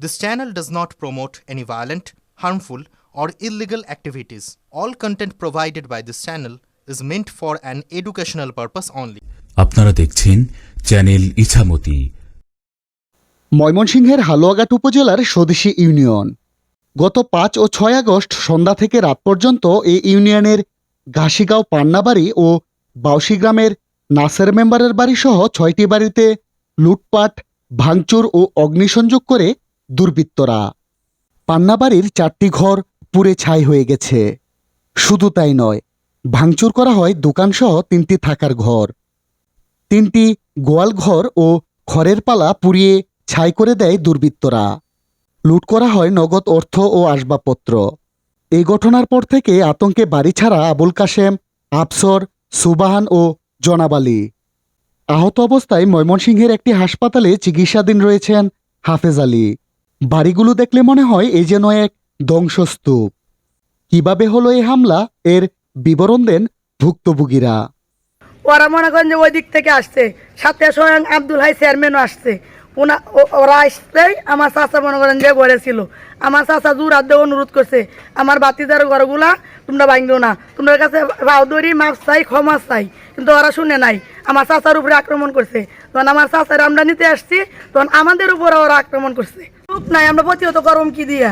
This channel does not promote any violent, harmful, or illegal activities. All content provided by this channel is meant for an educational purpose only. আপনারা দেখছেন channel Ichamati ময়মনসিংহের হালুয়াঘাট উপজেলার স্বদেশী union গত পাঁচ ও ছয় August সন্ধ্যা থেকে রাত পর্যন্ত এই ইউনিয়নের ঘাসিগাঁও পান্নাবাড়ি ও বাউসি গ্রামের নাসের মেম্বারের বাড়িসহ ছয়টি বাড়িতে লুটপাট ভাঙচুর ও অগ্নিসংযোগ করে দুর্বৃত্তরা। পান্নাবাড়ির চারটি ঘর পুড়ে ছাই হয়ে গেছে। শুধু তাই নয়, ভাঙচুর করা হয় দোকানসহ তিনটি থাকার ঘর। তিনটি গোয়াল ঘর ও খড়ের পালা পুড়িয়ে ছাই করে দেয় দুর্বৃত্তরা। লুট করা হয় নগদ অর্থ ও আসবাবপত্র। এই ঘটনার পর থেকে আতঙ্কে বাড়ি ছাড়া আবুল কাশেম, আফসর, সুবাহান ও জনাব আলী। আহত অবস্থায় ময়মনসিংহের একটি হাসপাতালে চিকিৎসাধীন রয়েছেন হাফেজ আলী। বাড়িগুলো দেখলে মনে হয় এই যেন এক ধ্বংসস্তূপ। কীভাবে হলো এই হামলা? এর বিবরণ দেন ভুক্তভোগীরা। ওরা মনে করেন যে ওই দিক থেকে আসছে। সাথে স্বয়ং আব্দুল হাই চেয়ারম্যানও আসছে। ওনা ওরা আসতেই আমার চাচা মনে করেন যে ঘরে ছিল। আমার চাচা দূর হাত দিয়ে অনুরোধ করছে, আমার বাতিদার ঘরগুলা তোমরা ভাঙলো না। তোমার কাছে রাউদরি মাছ চাই, ক্ষমা চাই। কিন্তু ওরা শুনে নাই। আমার চাচার উপরে আক্রমণ করছে। তখন আমার চাচার আমরা নিতে আসছি, তখন আমাদের উপরে ওরা আক্রমণ করছে। চুপ নাই, আমরা প্রতিহত করম কি দিয়া?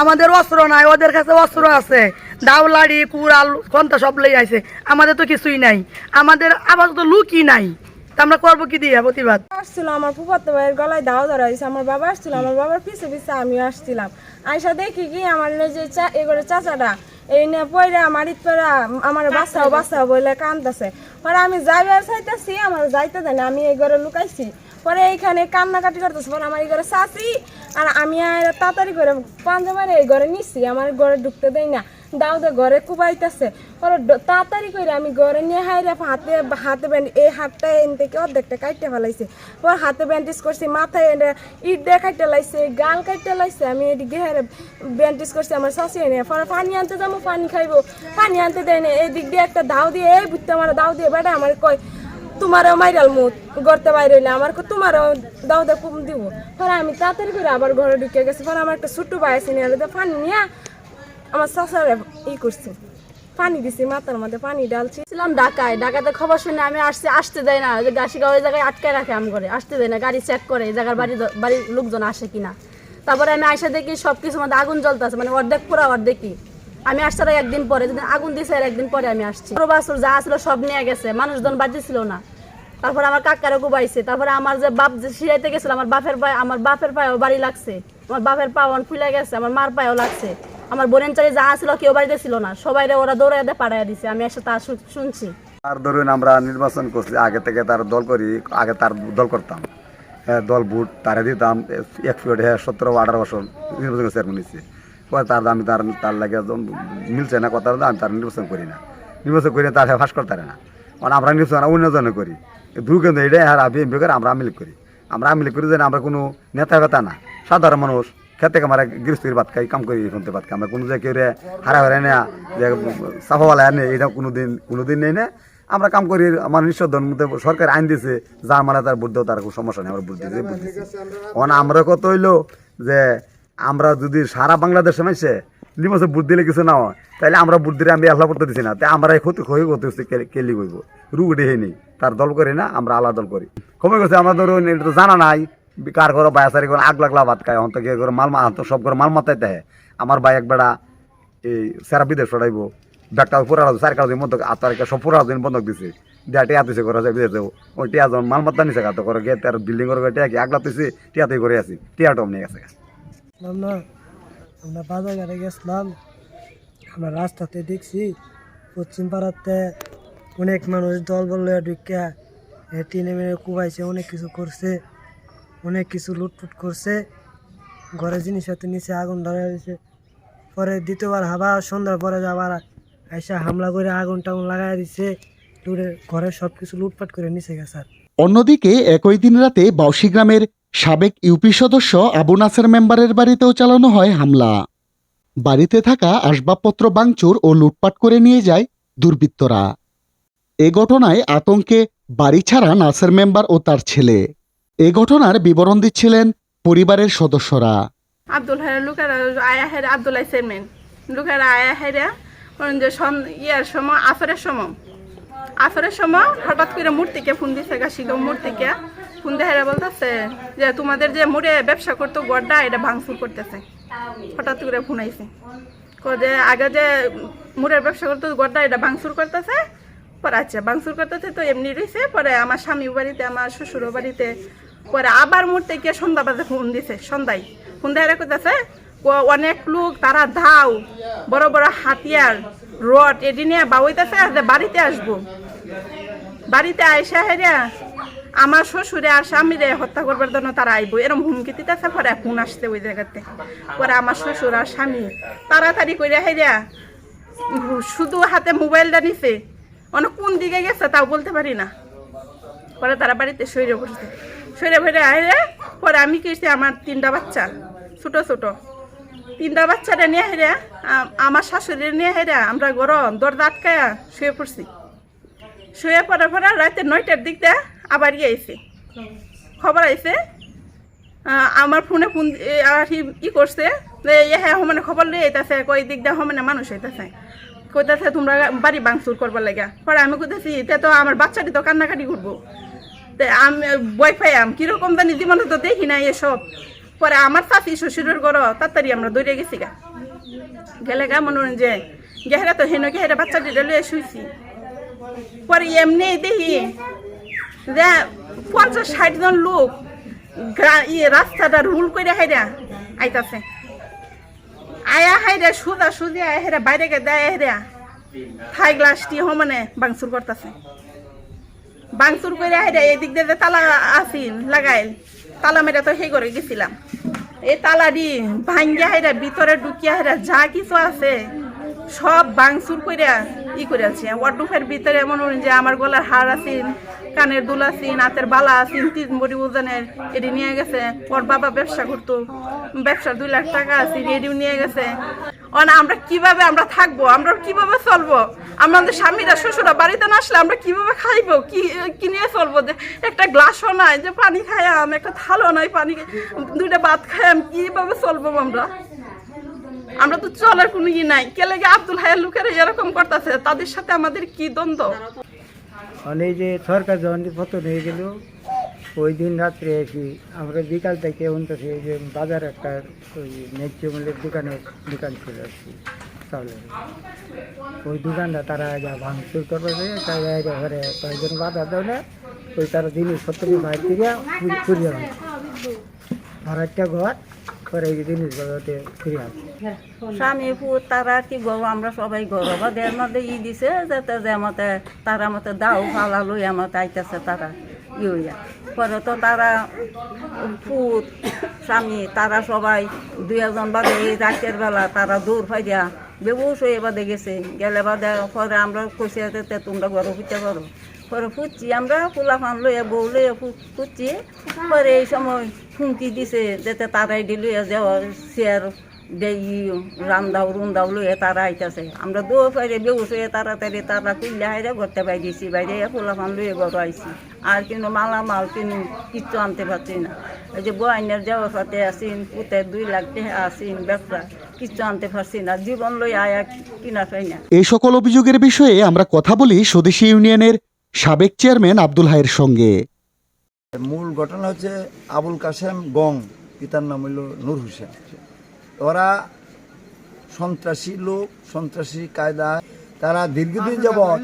আমাদের অস্ত্র নাই, ওদের কাছে অস্ত্র আছে। দাউলাড়ি কুড়াল কন্তা সব লই আছে আমাদের তো কিছুই নাই। আমাদের আপাতত লুকই নাই। তা আমরা করব কি দিয়ে প্রতিবাদ? আসছিল আমার ফুফাতো ভাইয়ের গলায় দাও ধরা হয়েছে আমার বাবা আসছিল, আমার বাবার পিছে পিছে আমিও আসছিলাম। আইসা দেখি কি আমার যে এগুলো চাচাটা, এই নিয়ে পয়রা আমার ইতরা আমার বাচ্চাও বাচ্চাও বলে কান্দাছে। পরে আমি যাইবার চাইতেছি, আমার যাইতে দেয় না, আমি এই ঘরে লুকাইছি। পরে এইখানে কান্নাকাটি করতেছে পরে আমার এই ঘরে চাচি, আর আমি আর তাড়াতাড়ি করে পাঞ্জা মারে এই ঘরে নিচ্ছি আমার ঘরে ঢুকতে দেয় না। দাউদে ঘরে কুবাইতেছে। পরে তাড়াতাড়ি করে আমি ঘরে নিয়ে হাইরে হাতে হাতে ব্যান্ড এই হাতটা এন থেকে অর্ধেকটা কাটতে ফেলাইছে। পরে হাতে ব্যান্ডেজ করছি, মাথায় ইট দিয়ে কাটতে লাইছে, গাল কাটতে লাইছে, আমি এদিকে হেরে ব্যান্ডেজ করছি, আমার শাশি এনে। পরে পানি আনতে যাব, পানি খাইবো, পানি আনতে দেয় না, এদিক দিয়ে একটা দাও দিয়ে, এই বুঝতে আমার দাও দিয়ে, বেটা আমার কয় তোমারও মাইরাল মুখ গড়তে বাইরে হইলে আমার তোমারও দাও দে কুম দিব। পরে আমি তাড়াতাড়ি করে আবার ঘরে ঢুকে গেছি, পরে আমার একটা ছোট্ট ভাই আছে, নিয়ে পানি নিয়ে আমার শাশারে ই করছি। পানি দিছি, মাথার মধ্যে পানি ডালছি ছিলাম ঢাকায়, ঢাকাতে খবর শুনে আমি আসছি, আসতে দেয় না। যে গাছিগাঁও ওই জায়গায় আটকে রাখে আম করে আসতে দেয় না, গাড়ি চেক করে এই জায়গার বাড়ির বাড়ির লোকজন আসে কিনা। তারপরে আমি আইসা দেখি সব কিছুর মধ্যে আগুন জ্বলতেছে মানে অর্ধেক পুরো অর্ধেকই। আমি আসছি আর একদিন পরে, যেদিন আগুন দিছে আর একদিন পরে আমি আসছি। বাছুর যা ছিল সব নিয়ে গেছে, মানুষজন বাজি ছিল না। তারপরে আমার কাকারে কুবাইছে তারপরে আমার যে বাপ যে সিরাইতে গেছিল, আমার বাপের পায়ে, আমার বাপের পায়েও বাড়ি লাগছে। আমার বাপের পাও ফুলে গেছে, আমার মার পায়েও লাগছে। আমার বোনের চারি যা ছিল কেউ বাড়িতে ছিল না। সবাই ওরা দৌড়াই দিয়ে পাড়াইয়া দিছে, আমি এসে তা শুনছি। আর ধরুন আমরা নির্বাচন করছি, আগে থেকে তার দল করি, আগে তার দল করতাম। হ্যাঁ দল ভোট তারে দিতাম এক ফিট হ্যাঁ সতেরো, আঠারো বছর নির্বাচন চেয়ারম্যান নিচ্ছে তার আমি তার তার লাগে মিলছে না কথা আমি তার নির্বাচন করি না। নির্বাচন করি না, তার ফাঁস করতে না। কারণ আমরা নির্বাচন অন্যজনে করি। দুই কিন্তু এটাই আর বিএমপি করে আমরা আমিল করি। আমরা আমিল করি যে আমরা কোনো নেতা বেতা না। সাধারণ মানুষ খেতে আমরা গৃহস্থির ভাত খাই, কাম করি শুনতে ভাত খাই। আমরা কোনো যে কেউ রে হারা হারা নেয়া যে সাফাওয়ালা এনে এটা কোনো দিন কোনো দিন নেই না। আমরা কাম করি, আমার নিঃসর্ধন মধ্যে সরকার আইন দিছে, যার মানে তার বুদ্ধ, তার সমস্যা নেই, আমরা বুদ্ধি বুদ্ধি এখন আমরা কত হইল যে আমরা যদি সারা বাংলাদেশে মাইছে নির্বাচন বুদ্ধি দিলে কিছু না তাহলে আমরা বুদ্ধিরে আমি আল্লাহ করতে দিছি না। তাই আমরা ক্ষতি ক্ষয় করতে হচ্ছে কেলি করব রুগ উঠে নেই, তার দল করি না, আমরা আলাদা দল করি। কমে গেছে আমরা ধরুন, এটা তো জানা নাই, কার ঘরে বায়াসারি করে আগ লাগলা ভাত খায় অন্ত করে মাল সব করে মাল মাথায় দেয় আমার ভাই একবেড়া এই সেরা বিদেশ ছড়াইব ব্যাগটা পুরা চার কাজ বন্ধক আত্মার সব পুরা দিন বন্ধক দিছে। দিয়া টিয়া তুইছে করে বিদেশে ওই টিয়া যখন মাল মাত্রা নিছে কাতো করে গিয়ে তার বিল্ডিং করে টিয়া কি আগলা তুইছে টিয়া তুই করে আছি, টিয়া টম নিয়ে গেছে গেছিলাম না। আমরা বাজারে গেছিলাম। আমরা রাস্তাতে দেখছি পশ্চিম পাড়াতে অনেক মানুষ দল বললে ঢুকিয়া টিনে মেরে কুবাইছে, অনেক কিছু করছে, অনেক কিছু লুটফুট করছে। ঘরে জিনিস হয়তো নিচে আগুন ধরে দিয়েছে পরে দ্বিতীয়বার হাবা, সন্ধ্যার পরে আবার এসে হামলা করে আগুন টাগুন লাগাই দিছে। দূরে ঘরে সব কিছু লুটপাট করে নিচে গেছে অন্যদিকে একই দিন রাতে বাউসি গ্রামের সাবেক ইউপি সদস্য আবু নাসের মেম্বারের বাড়িতেও চালানো হয় হামলা। বাড়িতে থাকা আসবাবপত্র বাংচুর ও লুটপাট করে নিয়ে যায় দুর্বৃত্তরা। এ ঘটনায় আতঙ্কে বাড়ি ছাড়া নাসের মেম্বার ও তার ছেলে। এ ঘটনার বিবরণ দিচ্ছিলেন পরিবারের সদস্যরা। আব্দুল হাইরা লুকার, আয়া হাইরা আব্দুল লুকার, আয়া বলেন যে ইয়ার সময় আফরের সময়। আফরের সময় হঠাৎ করে মূর্তিকে ফোন দিছে গাছিগাঁও মূর্তিকে। ফোন দিয়ে বলতেছে যে তোমাদের যে মুড়ে ব্যবসা করতো গড্ডা, এটা ভাঙচুর করতেছে। হঠাৎ করে ফোন আইছে যে আগে যে মুড়ের ব্যবসা করতো গড্ডা, এটা ভাঙচুর করতেছে, পরে আচ্ছা ভাঙচুর করতেছে তো এমনি রয়েছে পরে আমার স্বামী বাড়িতে, আমার শ্বশুর বাড়িতে, পরে আবার মুড়তে গিয়ে সন্ধ্যা বাজে ফোন দিছে, সন্ধ্যায়। ফোন দিয়ে করতেছে অনেক লোক, তারা ধাও বড় বড় হাতিয়ার, রড, এটি নিয়ে বাউইতেছে যে বাড়িতে আসব। বাড়িতে আইসা হেরিয়া আমার শ্বশুরে আর স্বামীরে হত্যা করবার জন্য তারা আইবো। এরকম হুমকি দিতেছে পরে ফোন আসছে ওই জায়গাতে। পরে আমার শ্বশুর আর স্বামী তাড়াতাড়ি করে হেরিয়া শুধু হাতে মোবাইলটা নিছে। অনেক কোন দিকে গেছে তাও বলতে পারি না। পরে তারা বাড়িতে সৈরে পড়ছে সৈরে ভরে আইরে পরে আমি কি আমার তিনটা বাচ্চা, ছোট ছোট। তিনটা বাচ্চাটা নিয়ে হেরে আমার শাশুড়ি নিয়ে হেরে আমরা গরম দরজা আটকায়া শুয়ে পড়ছি। শুয়ে পড়ার পরে রাতে নয়টার দিক দিয়ে আবার ইয়ে আইছে। খবর আহ, আমার ফোনে ফোন দি- আর ই- করছে যে ইয়ে মানে খবর লিয়ে আইতাছে কই দিক দিয়ে মানে মানুষ হইতাছে। কইতাছে তোমরা বাড়ি ভাঙচুর করবার লাগে পরে আমি কইতেছি তে তো আমার বাচ্চাটি তো কান্নাকাটি করব। তে আমি বই পাইয়াম কীরকম জানি জীবনে তো দেখি না এসব। পরে আমার চাষি শ্বশুরের ঘর তাড়াতাড়ি আমরা দৌড়ে গেছি গা। গেলে গা মনে হয় যে গেহেরা তো হেন গেহরা বাচ্চাটি লুয়ে শুইছি। পরে এমনি দেখি পঞ্চাশ ষাট জন লোক গ্রা- ই রাস্তাটা রুল করে হাইরা আইতাছে। আয়া হাইরা সুদা সুদি আয়া হেরা বাইরে গে দেয় হেরা থাই গ্লাসটি মানে বাংসুর করতেছে। বাংসুর করে হাইরা এদিক দিয়ে যে তালা আসিন লাগাইল, তালা মেরে তো সেই করে গেছিলাম। এই তালা দি ভাঙ্গিয়া হাইরা ভিতরে ঢুকিয়া হাইরা যা কিছু আছে সব বাংসুর কইরা ই করে আছে। ওয়ার্ডুফের ভিতরে এমন যে আমার গলার হার আছিন কানের দুল আছিন হাতের বালা আছিন তিন বড়ি ওজনের এটি নিয়ে গেছে। ওর বাবা ব্যবসা করতো, ব্যবসার দুই লাখ টাকা আছে, এটিও নিয়ে গেছে। অন আমরা কীভাবে আমরা থাকব? আমরা কীভাবে চলবো? আমাদের স্বামীরা শ্বশুরা বাড়িতে না আসলে আমরা কীভাবে খাইবো? কি কি নিয়ে চলবো? যে একটা গ্লাসও নাই যে পানি খাইয়াম, একটা থালো নাই পানি দুইটা ভাত খাইয়াম, কীভাবে চলবো আমরা? আমরা তো চলার কোনো ই নাই। কে লেগে আব্দুল হায়ার লোকেরা এরকম করতেছে? তাদের সাথে আমাদের কি দ্বন্দ্ব? এই যে সরকার যখন পতন হয়ে গেল, ওই দিন রাত্রে এসি আমরা বিকাল থেকে এই যে বাজার একটা ওই ন্যায্য মূল্যের দোকানের দোকান ছিল আর কি চাউলের ওই দোকানটা তারা যা ভাঙচুর করবে তাই ঘরে কয়েকজন বাধা না, ওই তারা জিনিসপত্র বাইর আর একটা ঘর স্বামী, পুত, তারা কি গরু আমরা সবাই গরু। বা দেড় মধ্যে ই দিছে যাতে যে মতে তারা মতে দাও ফালা লই আইতেছে তারা। ইউয়া পরে তো তারা, পুত, স্বামী, তারা সবাই দুই একজন বাদে এই রাতের বেলা তারা দূর ফাইয়া বেবুস হয়ে বাদে গেছে। গেলে বাদে পরে আমরা কইছে যে তোমরা গরু ফুটতে করো পরে আমরা পোলা ফান লইয়া বউ লইয়া ফুটছি। পরে এই সময় হুমকি দিছে যাতে তারাই দিল যাওয়া চেয়ার রান্দাও রুন্দাও লইয়া তারা আইতাছে। আমরা দৌ পাইরে বেউস হয়ে তাড়াতাড়ি তারা তুললে হাইরে ঘরতে বাই দিছি বাইরে পোলা ফান লইয়া ঘর আইছি। আর কিন্তু মালামাল কিনু কিচ্ছু আনতে পারছি না। এই যে বয়ানের যাওয়ার সাথে আসিন, পুতে দুই লাখ টাকা আসিন, ব্যবসা কিচ্ছু আনতে পারছি না, জীবন লই আয়া কিনা চাই না। এই সকল অভিযোগের বিষয়ে আমরা কথা বলি স্বদেশী ইউনিয়নের সাবেক চেয়ারম্যান আব্দুল হায়ের সঙ্গে। মূল ঘটনা হচ্ছে আবুল কাসেম গং, পিতার নাম হইল নূর হোসেন। ওরা সন্ত্রাসী লোক, সন্ত্রাসী কায়দা। তারা দীর্ঘদিন যাবৎ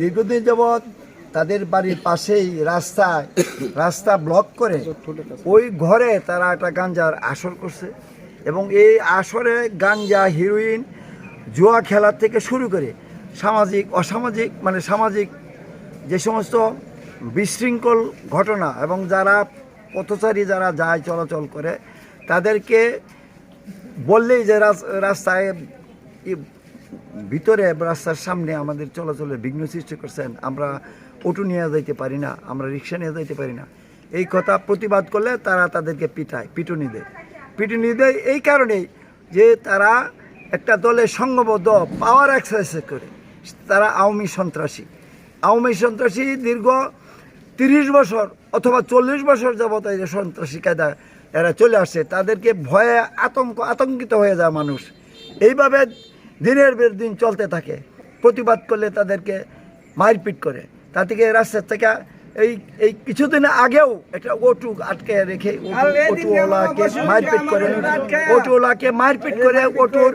দীর্ঘদিন যাবৎ তাদের বাড়ির পাশেই রাস্তায়, রাস্তা ব্লক করে ওই ঘরে তারা একটা গাঞ্জার আসর করছে এবং এই আসরে গাঞ্জা, হিরোইন, জুয়া খেলার থেকে শুরু করে সামাজিক, অসামাজিক মানে সামাজিক যে সমস্ত বিশৃঙ্খল ঘটনা এবং যারা পথচারী, যারা যায় চলাচল করে, তাদেরকে বললেই যে রাস- রাস্তায় ভিতরে রাস্তার সামনে আমাদের চলাচলে বিঘ্ন সৃষ্টি করছেন, আমরা অটো নিয়ে যাইতে পারি না, আমরা রিক্সা নিয়ে যাইতে পারি না। এই কথা প্রতিবাদ করলে তারা তাদেরকে পিটায়, পিটুনি দেয়। পিটুনি দেয় এই কারণেই যে তারা একটা দলে সংঘবদ্ধ পাওয়ার এক্সারসাইজ করে। তারা আওয়ামী সন্ত্রাসী। আওয়ামী সন্ত্রাসী দীর্ঘ তিরিশ বছর অথবা চল্লিশ বছর যাবৎ এই সন্ত্রাসী কায়দা এরা চলে আসছে, তাদেরকে ভয়ে আতঙ্ক, আতঙ্কিত হয়ে যায় মানুষ। এইভাবে দিনের বের দিন চলতে থাকে। প্রতিবাদ করলে তাদেরকে মারপিট করে। তা থেকে রাস্তার থেকে এই এই কিছুদিন আগেও একটা অটু আটকে রেখে অটোওয়ালাকে মারপিট করে অটোওয়ালাকে মারপিট করে অটোর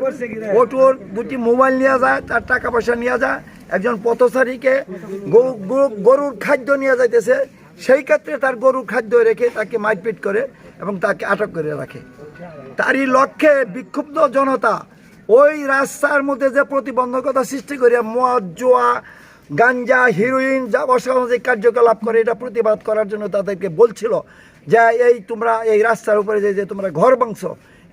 অটোর দুটি মোবাইল নিয়ে যায় তার টাকা পয়সা নিয়ে যায় একজন পথচারীকে গরু- গরু- গরুর খাদ্য নিয়ে যাইতেছে সেই ক্ষেত্রে তার গরুর খাদ্য রেখে তাকে মারপিট করে এবং তাকে আটক করে রাখে। তারই লক্ষ্যে বিক্ষুব্ধ জনতা ওই রাস্তার মধ্যে যে প্রতিবন্ধকতা সৃষ্টি করে মদ জোয়া গাঞ্জা হিরোইন যা অসামাজিক কার্যকলাপ করে, এটা প্রতিবাদ করার জন্য তাদেরকে বলছিল যে, এই তোমরা এই রাস্তার উপরে যে যে তোমরা ঘর বাংশ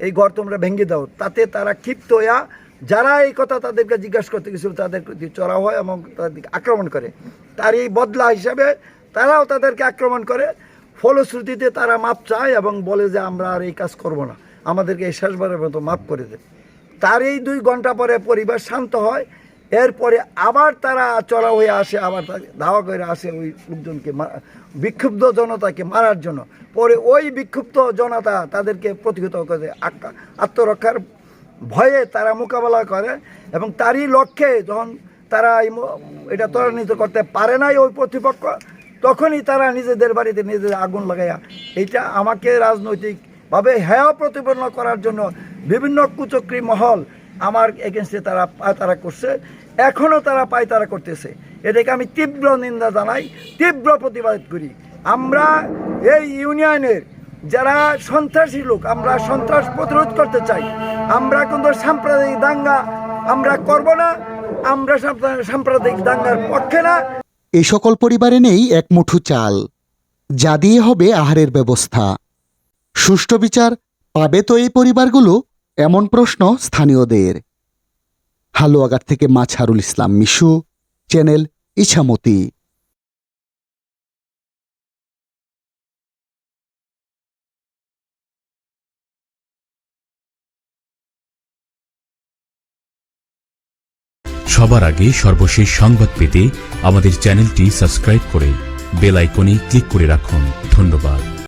এই ঘর তোমরা ভেঙে দাও। তাতে তারা ক্ষিপ্ত হইয়া যারা এই কথা তাদেরকে জিজ্ঞাসা করতে গেছিল, তাদের প্রতি চড়াও হয় এবং তাদেরকে আক্রমণ করে। তার এই বদলা হিসাবে তারাও তাদেরকে আক্রমণ করে। ফলশ্রুতিতে তারা মাপ চায় এবং বলে যে, আমরা আর এই কাজ করব না। আমাদেরকে এই শেষবারের মতো মাফ করে দেবে তার এই দুই ঘণ্টা পরে পরিবার শান্ত হয়। এরপরে আবার তারা চড়া হয়ে আসে, আবার ধাওয়া করে আসে ওই লোকজনকে বিক্ষুব্ধ জনতাকে মারার জন্য। পরে ওই বিক্ষুব্ধ জনতা তাদেরকে প্রতিহত করে আত্মরক্ষার ভয়ে তারা মোকাবেলা করে এবং তারই লক্ষ্যে যখন তারা এটা ত্বরান্বিত করতে পারে নাই ওই প্রতিপক্ষ, তখনই তারা নিজেদের বাড়িতে নিজেদের আগুন লাগাইয়া, এইটা আমাকে রাজনৈতিকভাবে হেয় প্রতিপন্ন করার জন্য বিভিন্ন কুচক্রী মহল আমার এগেনস্টে তারা তারা করছে। এখনও তারা পায়তারা করতেছে। এটাকে আমি তীব্র নিন্দা জানাই, তীব্র প্রতিবাদ করি। আমরা এই ইউনিয়নের যারা সন্ত্রাসী লোক, আমরা সন্ত্রাস প্রতিরোধ করতে চাই। আমরা কিন্তু সাম্প্রদায়িক দাঙ্গা আমরা করব না, আমরা সাম্প্রদায়িক- সাম্প্রদায়িক দাঙ্গার পক্ষে না। এই সকল পরিবারে নেই এক মুঠো চাল। যা দিয়ে হবে আহারের ব্যবস্থা। সুষ্ঠু বিচার পাবে তো এই পরিবারগুলো? এমন প্রশ্ন স্থানীয়দের। হালুয়াঘাট থেকে মাছারুল ইসলাম মিশু, চ্যানেল ইছামতি। সবার আগে সর্বশেষ সংবাদ পেতে আমাদের চ্যানেলটি সাবস্ক্রাইব করে বেল আইকনে ক্লিক করে রাখুন। ধন্যবাদ।